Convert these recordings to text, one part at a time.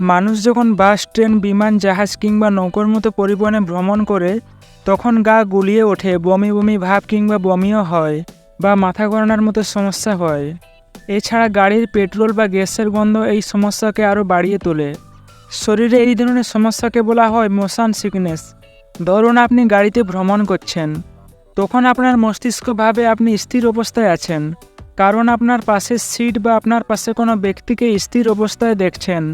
মানুষ যখন বাস, ট্রেন, বিমান, জাহাজ কিংবা নৌকোর মতো পরিবহনে ভ্রমণ করে, তখন গা গুলিয়ে ওঠে, বমি বমি ভাব কিংবা বমিও হয় বা মাথা গড়ানোর মতো সমস্যা হয়। এছাড়া গাড়ির পেট্রোল বা গ্যাসের গন্ধ এই সমস্যাকে আরও বাড়িয়ে তোলে। শরীরে এই ধরনের সমস্যাকে বলা হয় মোশন সিকনেস। ধরুন আপনি গাড়িতে ভ্রমণ করছেন, তখন আপনার মস্তিষ্ক ভাবে আপনি স্থির অবস্থায় আছেন, কারণ আপনার পাশের সিট বা আপনার পাশে কোনো ব্যক্তিকে স্থির অবস্থায় দেখছেন।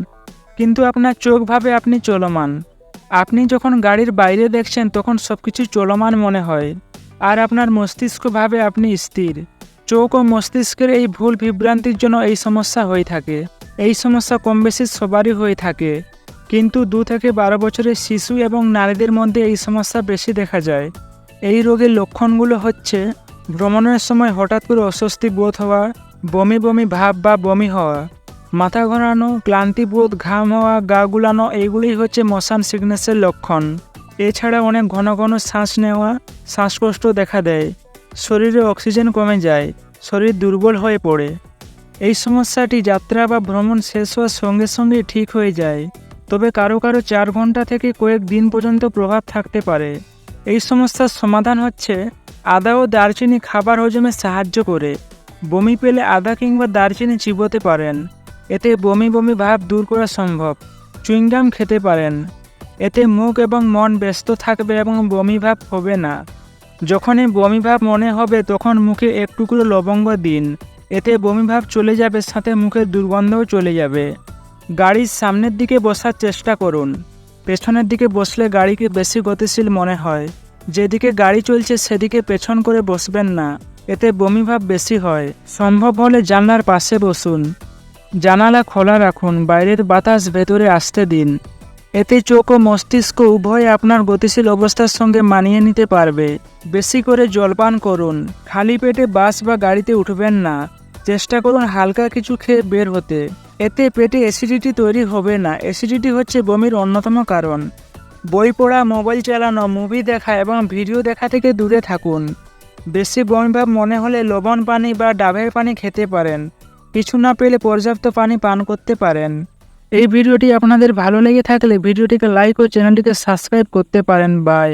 কিন্তু আপনার চোখ ভাবে আপনি চলমান। আপনি যখন গাড়ির বাইরে দেখছেন, তখন সব কিছু চলমান মনে হয়। আর আপনার মস্তিষ্ক ভাবে আপনি স্থির। চোখ ও মস্তিষ্কের এই ভুল বিভ্রান্তির জন্য এই সমস্যা হয়ে থাকে। এই সমস্যা কম বেশি সবারই হয়ে থাকে। কিন্তু দু থেকে বারো বছরের শিশু এবং নারীদের মধ্যে এই সমস্যা বেশি দেখা যায়। এই রোগের লক্ষণগুলো হচ্ছে, ভ্রমণের সময় হঠাৎ করে অস্বস্তি বোধ হওয়া, বমি বমি ভাব বা বমি হওয়া। মাথা ঘোরানো ক্লান্তিবোধ ঘাম হওয়া গা গুলানো এইগুলি হচ্ছে মশান সিকনেসের লক্ষণ। এছাড়া অনেক ঘন ঘন শ্বাস নেওয়া, শ্বাসকষ্ট দেখা দেয়। শরীরে অক্সিজেন কমে যায়, শরীর দুর্বল হয়ে পড়ে। এই সমস্যাটি যাত্রা বা ভ্রমণ শেষ হওয়ার সঙ্গে সঙ্গে ঠিক হয়ে যায়। তবে কারও কারও চার ঘণ্টা থেকে কয়েক দিন পর্যন্ত প্রভাব থাকতে পারে। এই সমস্যার সমাধান হচ্ছে আদা ও দারচিনি খাবার হজমে সাহায্য করে। বমি পেলে আদা কিংবা দারচিনি চিবোতে পারেন। এতে বমি বমি ভাব দূর করা সম্ভব। চুইংগাম খেতে পারেন। এতে মুখ এবং মন ব্যস্ত থাকবে এবং বমি ভাব হবে না। যখনই বমি ভাব মনে হবে তখন মুখে এক টুকরো লবঙ্গ দিন। এতে বমি ভাব চলে যাবে, সাথে মুখের দুর্গন্ধও চলে যাবে। গাড়ির সামনের দিকে বসার চেষ্টা করুন। পেছনের দিকে বসলে গাড়িকে বেশি গতিশীল মনে হয়। যেদিকে গাড়ি চলছে সেদিকে পেছন করে বসবেন না। এতে বমি ভাব বেশি হয়। সম্ভব হলে জানলার পাশে বসুন। জানালা খোলা রাখুন, বাইরের বাতাস ভেতরে আসতে দিন। এতে চোখ ও মস্তিষ্ক উভয় আপনার গতিশীল অবস্থার সঙ্গে মানিয়ে নিতে পারবে। বেশি করে জলপান করুন, খালি পেটে বাস বা গাড়িতে উঠবেন না। চেষ্টা করুন হালকা কিছু খেয়ে বের হতে। এতে পেটে অ্যাসিডিটি তৈরি হবে না। অ্যাসিডিটি হচ্ছে বমির অন্যতম কারণ। বই পড়া, মোবাইল চালানো মুভি দেখা এবং ভিডিও দেখা থেকে দূরে থাকুন। বেশি বমি ভাব মনে হলে লবণ পানি বা ডাবের পানি খেতে পারেন। কিছু না পেলে পর্যাপ্ত পানি পান করতে পারেন। এই ভিডিওটি আপনাদের ভালো লেগে থাকলে ভিডিওটিকে লাইক ও চ্যানেলটিকে সাবস্ক্রাইব করতে পারেন। বাই